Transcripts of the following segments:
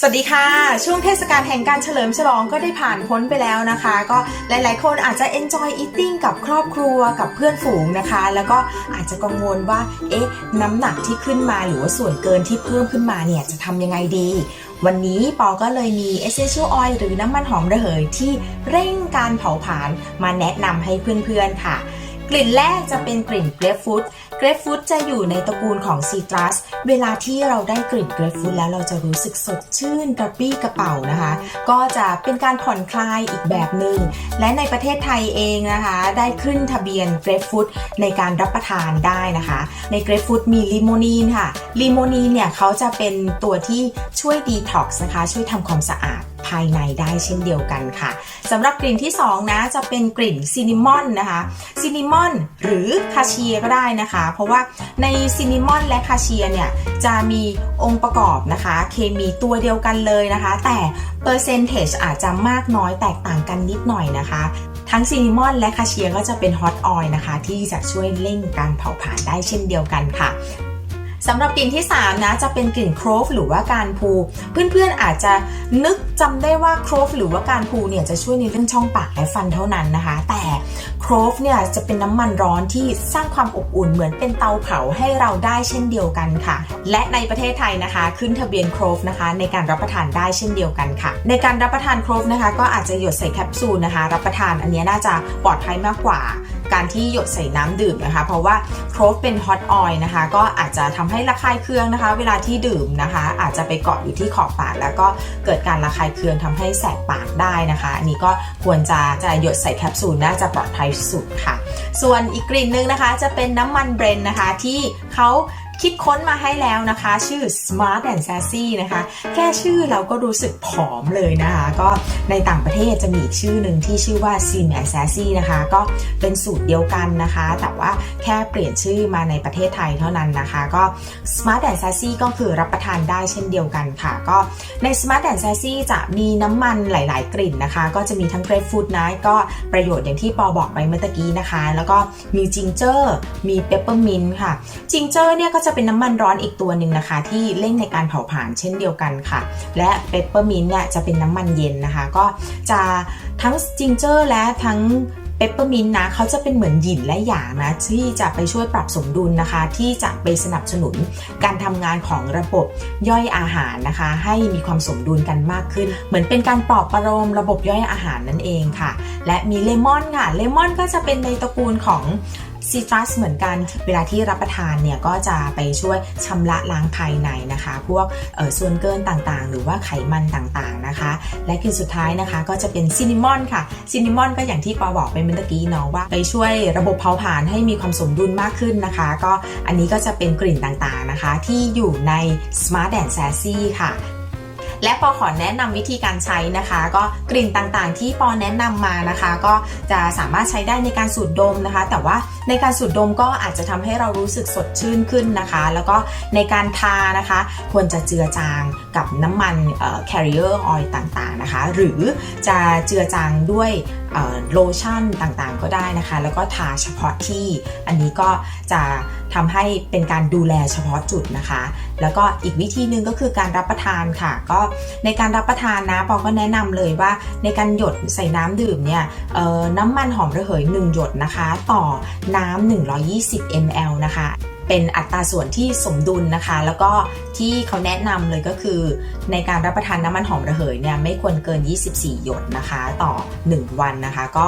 สวัสดีค่ะ ช่วงเทศกาลแห่งการเฉลิมฉลองก็ได้ผ่านพ้นไปแล้วนะคะ ก็หลายๆ คนอาจจะ enjoy eating กับครอบครัวกับเพื่อนฝูงนะคะ แล้วก็อาจจะกังวลว่า เอ๊ะ น้ำหนักที่ขึ้นมาหรือว่าส่วนเกินที่เพิ่มขึ้นมาเนี่ยจะทำยังไงดี วันนี้ปอก็เลยมี essential oil หรือน้ำมันหอมระเหยที่เร่งการเผาผลาญมาแนะนำให้เพื่อนๆค่ะ กลิ่นแรกจะเป็นกลิ่นเกรฟฟรุต เกรฟฟรุตจะอยู่ในตระกูลของซีตรัส เวลาที่เราได้กลิ่นเกรฟฟรุตแล้วเราจะรู้สึกสดชื่นกระปรี้กระเป๋านะคะ ก็จะเป็นการผ่อนคลายอีกแบบหนึง่ง และในประเทศไทยเองนะคะ ได้ขึ้นทะเบียนเกรฟฟรุตในการรับประทานได้นะคะ ในเกรฟฟรุตมีลิโมนีนค่ะ ลิโมนีนเนี่ยเขาจะเป็นตัวที่ช่วยดีท็อกซ์นะคะ ช่วยทำความสะอาด ภายในได้เช่นเดียวกันค่ะสำหรับกลิ่นที่ 2 นะจะเป็นกลิ่นซินนามอนนะคะซินนามอนหรือคาเชียก็ได้นะคะ เพราะว่าในซินนามอนและคาเชียเนี่ยจะมีองค์ประกอบนะคะ เคมีตัวเดียวกันเลยนะคะ แต่เปอร์เซนเทจอาจจะมากน้อยแตกต่างกันนิดหน่อยนะคะทั้งซินนามอนและคาเชียก็จะเป็นฮอตออยล์นะคะ ที่จะช่วยเร่งการเผาผลาญได้เช่นเดียวกันค่ะ สำหรับกลิ่นที่ 3 นะ จะเป็นกลิ่นโครฟหรือว่าการพู เพื่อนๆอาจจะนึกจำได้ว่าโครฟหรือว่าการพูเนี่ยจะช่วยในเรื่องช่องปากและฟันเท่านั้นนะคะ แต่โครฟเนี่ยจะเป็นน้ำมันร้อนที่สร้างความอบอุ่นเหมือนเป็นเตาเผาให้เราได้เช่นเดียวกันค่ะ และในประเทศไทยนะคะ ขึ้นทะเบียนโครฟนะคะ ในการรับประทานได้เช่นเดียวกันค่ะ ในการรับประทานโครฟนะคะ ก็อาจจะหยดใส่แคปซูลนะคะ รับประทานอันนี้น่าจะปลอดภัยมากกว่า การที่หยดใส่น้ำดื่มนะคะ เพราะว่าโครฟเป็นฮอตออยล์นะคะ ก็อาจจะทำให้ระคายเคืองนะคะ เวลาที่ดื่มนะคะ อาจจะไปเกาะอยู่ที่ขอบปาก แล้วก็เกิดการระคายเคืองทำให้แสบปากได้นะคะอันนี้ก็ควรจะจะหยดใส่แคปซูลน่าจะปลอดภัยสุดค่ะ ส่วนอีกกลิ่นหนึ่งนะคะ จะเป็นน้ำมันเบรนนะคะที่เขา คิดค้นมาให้แล้วนะคะ ชื่อ Smart and Sassy นะคะ แค่ชื่อเราก็รู้สึกผอมเลยนะคะ ก็ในต่างประเทศจะมีอีกชื่อหนึ่งที่ชื่อว่า Sim and Sassy นะคะ ก็เป็นสูตรเดียวกันนะคะ แต่ว่าแค่เปลี่ยนชื่อมาในประเทศไทยเท่านั้นนะคะ ก็ Smart and Sassy ก็คือรับประทานได้เช่นเดียวกันค่ะ ก็ใน Smart and Sassy จะมีน้ำมันหลาย ๆ กลิ่นนะคะ ก็จะมีทั้ง grapefruit นะก็ประโยชน์อย่างที่ปอบอกไปเมื่อกี้นะคะ แล้วก็มีจิงเจอร์มี peppermint ค่ะจิงเจอร์เนี่ยก็จะเป็นน้ำมันร้อนอีกตัวหนึ่งนะคะ ที่เร่งในการเผาผลาญเช่นเดียวกันค่ะ และเปปเปอร์มินต์เนี่ยจะเป็นน้ำมันเย็นนะคะ ก็จะทั้งจิงเจอร์และทั้งเปปเปอร์มินต์นะเขาจะเป็นเหมือนหยินและหยางนะที่จะไปช่วยปรับสมดุลนะคะ ที่จะไปสนับสนุนการทำงานของระบบย่อยอาหารนะคะ ให้มีความสมดุลกันมากขึ้น เหมือนเป็นการปลอบประโลมระบบย่อยอาหารนั่นเองค่ะ และมีเลมอนค่ะ เลมอนก็จะเป็นในตระกูลของซีตรัสเหมือนกัน เวลาที่รับประทานเนี่ยก็จะไปช่วยชำระล้างภายในนะคะ พวกเอ่อส่วนเกินต่างๆ หรือว่าไขมันต่างๆนะคะ และคือสุดท้ายนะคะก็จะเป็นซินนามอนค่ะ ซินนามอนก็อย่างที่ปอบอกไปเมื่อกี้เนาะว่า ไปช่วยระบบเผาผลาญให้มีความสมดุลมากขึ้นนะคะ ก็อันนี้ก็จะเป็นกลิ่นต่างๆนะคะ ที่อยู่ใน Smart and Sassy ค่ะ และปอขอแนะนำวิธีการใช้นะคะ ก็กลิ่นต่างๆ ที่ปอแนะนำมานะคะ ก็จะสามารถใช้ได้ในการสูดดมนะคะ แต่ว่าในการสูดดมก็อาจจะทำให้เรารู้สึกสดชื่นขึ้นนะคะ แล้วก็ในการทานะคะ ควรจะเจือจางกับน้ำมัน carrier oil ต่างๆนะคะ หรือจะเจือจางด้วยโลชั่นต่างๆก็ได้นะคะ แล้วก็ทาเฉพาะที่อันนี้ก็จะทำให้เป็นการดูแลเฉพาะจุดนะคะ แล้วก็อีกวิธีหนึ่งก็คือการรับประทานค่ะ ก็ในการรับประทานนะปอก็แนะนำเลยว่าในการหยดใส่น้ำดื่มเนี่ยน้ำมันหอมระเหย 1 หยดนะคะ ต่อน้ำ120 ml นะคะ เป็นอัตราส่วนที่สมดุลนะคะ แล้วก็ที่เขาแนะนำเลยก็คือ ในการรับประทานน้ำมันหอมระเหยเนี่ยไม่ควรเกิน 24 หยดนะคะ ต่อ 1 วันนะคะ ก็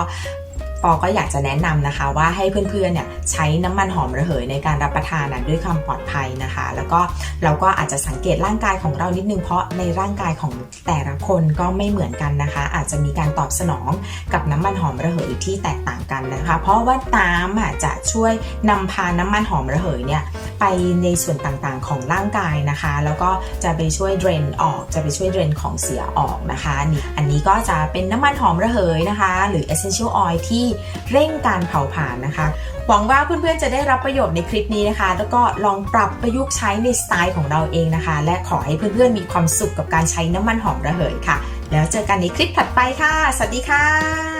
ปอก็อยากจะแนะนำนะคะว่าให้เพื่อนๆเนี่ยใช้น้ำมันหอมระเหยในการรับประทานนะด้วยความปลอดภัยนะคะ แล้วก็เราก็อาจจะสังเกตร่างกายของเรานิดนึงเพราะในร่างกายของแต่ละคนก็ไม่เหมือนกันนะคะ อาจจะมีการตอบสนองกับน้ำมันหอมระเหยที่แตกต่างกันนะคะ เพราะว่าน้ำอะจะช่วยนำพาน้ำมันหอมระเหยเนี่ย ไปในส่วนต่างๆ ของร่างกายนะคะ แล้วก็จะไปช่วยเดรนออก จะไปช่วยเดรนของเสียออกนะคะนี่อันนี้ก็จะเป็นน้ำมันหอมระเหยนะคะ หรือ essential oil ที่เร่งการเผาผลาญนะคะ หวังว่าเพื่อนๆจะได้รับประโยชน์ในคลิปนี้นะคะ แล้วก็ลองปรับประยุกต์ใช้ในสไตล์ของเราเองนะคะ และขอให้เพื่อนๆมีความสุขกับการใช้น้ำมันหอมระเหยค่ะ แล้วเจอกันในคลิปถัดไปค่ะ สวัสดีค่ะ